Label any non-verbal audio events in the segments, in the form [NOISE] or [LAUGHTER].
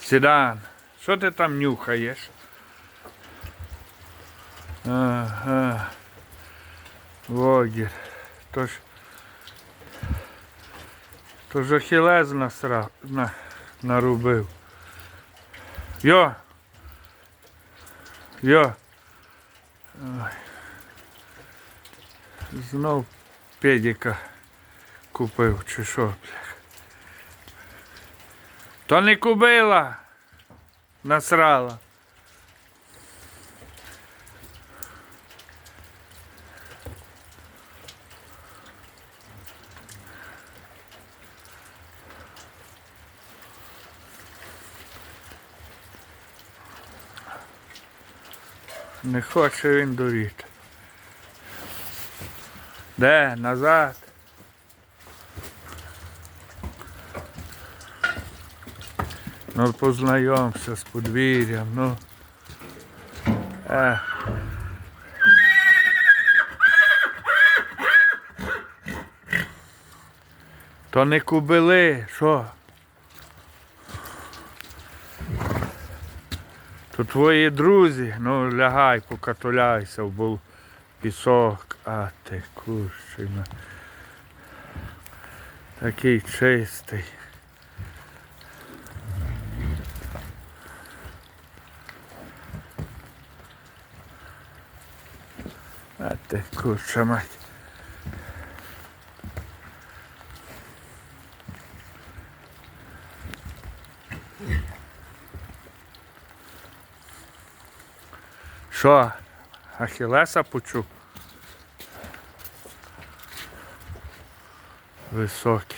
Сідан, що ти там нюхаєш? Ага. Вогір. Тож. Тож ахілез насра... на... нарубив. Йо. Йо. Ой. Знов педіка купив, чи що, блях. То не кубила. Насрала. Не хоче він дуріти. Де? Назад. Ну познайомся з подвір'ям, ну. Е. То не кубили, що? То твої друзі, ну лягай, покатуляйся, був пісок, а ти кущина. Такий чистий. А ти курча мать. Що? Ахілеса почув? Високий.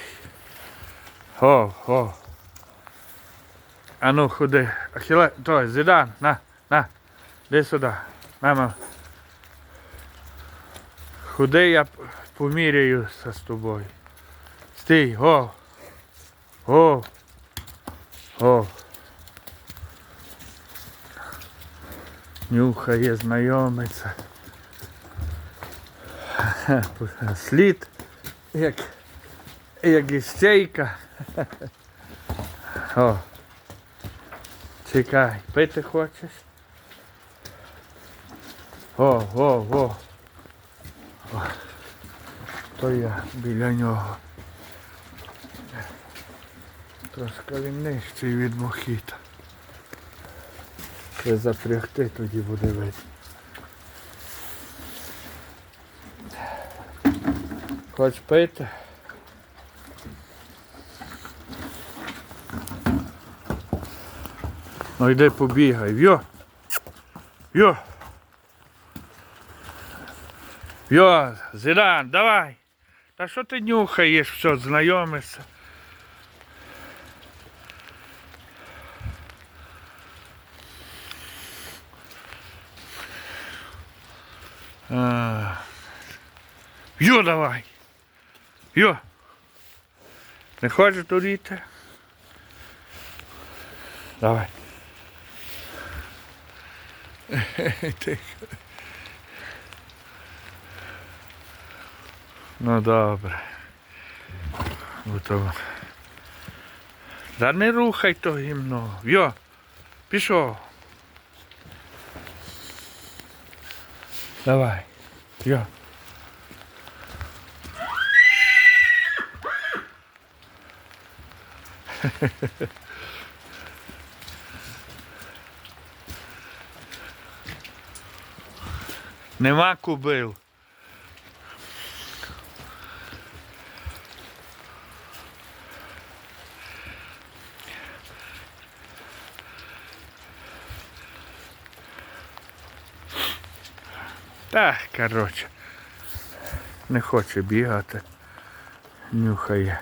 О, о. А ну ходи. Ахіле... Той, Зідан, на, на. Іди сюди. На, мам. Ходи, я поміряюся з тобою. Стій, о. О. О. Нюхає, знайомиться. [LAUGHS] Слід, як, як істейка. [LAUGHS] О. Чекай, пити хочеш? О, о, о. О. То я біля нього. Трошки він нижчий від мохіта. Треба запрягти, тоді буде видно. Хоч пити? Ну йди побігай. Йо! Йо! Йо, Зідан, давай! Та що ти нюхаєш, все, знайомишся? А. Йо, давай. Йо. Не хочеш туріти? Давай. Ти. [LAUGHS] Ну добре. Готово. Да не рухай то гімно. Йо, пішов. Давай. Йо. [LAUGHS] Нема кубил. Так, коротше. Не хоче бігати. Нюхає.